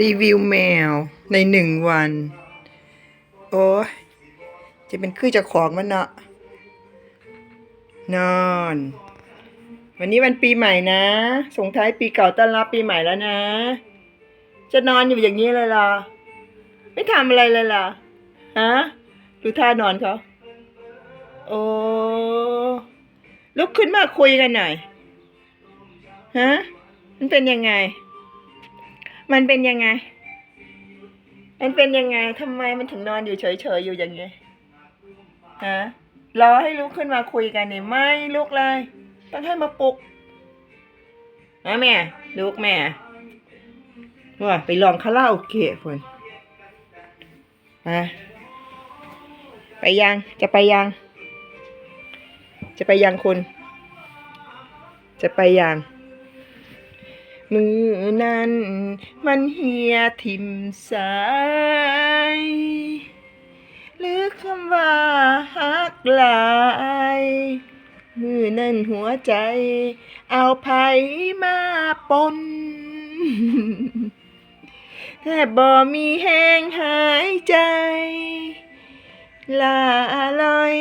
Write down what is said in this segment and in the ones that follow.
รีวิวแมวในหนึ่งวัน โอ้จะเป็นคือจะของมันเนาะนอน วันนี้วันปีใหม่นะส่งท้ายปีเก่าต้อนรับปีใหม่แล้วนะ จะนอนอยู่อย่างนี้เลยเหรอไม่ทำอะไรเลยเหรอฮะดูท่านอนเขาโอ้ลุกขึ้นมาคุยกันหน่อยฮะมันเป็นยังไง มันเป็นยังไง มันเป็นยังไงทำไมมันถึงนอนอยู่เฉยๆอยู่อย่างเงี้ยฮะรอให้ลุกขึ้นมาคุยกันเนี่ยไม่ลุกเลย ต้องให้มาปลุกนะแม่ลุกแม่ว่าไปลองคาราโอเกะคนฮะไปยังจะไปยัง จะไปยังคุณ จะไปยัง มือนั้น มันเหียทิมสายหรือคำว่าฮักลาย มือนั้นหัวใจ เอาไผมาปนแทบบ่มีแห้งหายใจ ลาลอย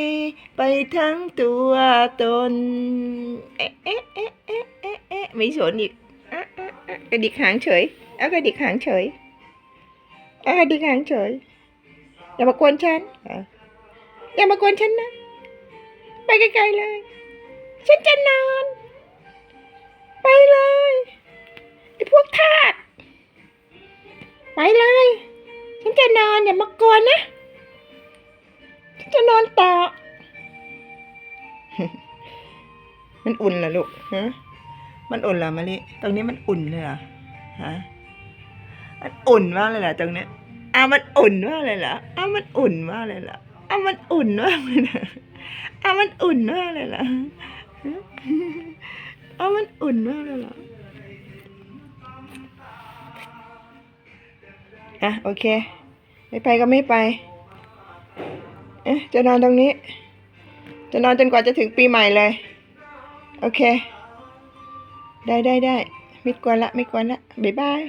ไปทั้งตัวตน เอ๊ะเอ๊ะเอ๊ะเอ๊ะเอ๊ะเอ๊ะไม่สนอีก กระดิกหางเฉย เอากระดิกหางเฉย เอากระดิกหางเฉย อย่ามากวนฉัน อย่ามากวนฉันนะ ไปไกลๆเลย ฉันจะนอน ไปเลยไอ้พวกทาสไปเลย ฉันจะนอนอย่ามากวนนะ ฉันจะนอนต่อ มันอุ่นเหรอลูกฮะ มันอุ่นเหรอมะลิตรงนี้มันอุ่นเลยเหรอฮะมันอุ่นมากเลยเหรอตรงเนี้ยอ้าวมันอุ่นมากเลยเหรออ้าวมันอุ่นมากเลยเหรออ้าวมันอุ่นมากเลยเหรออ้าวมันอุ่นมากเลยเหรอฮะอ้าวมันอุ่นมากเลยเหรออะโอเค ไม่ไปก็ไม่ไป เอ๊ะจะนอนตรงนี้ จะนอนจนกว่าจะถึงปีใหม่เลย โอเค ได้ได้ได้ไม่กวนละไม่กวนละบ๊ายบาย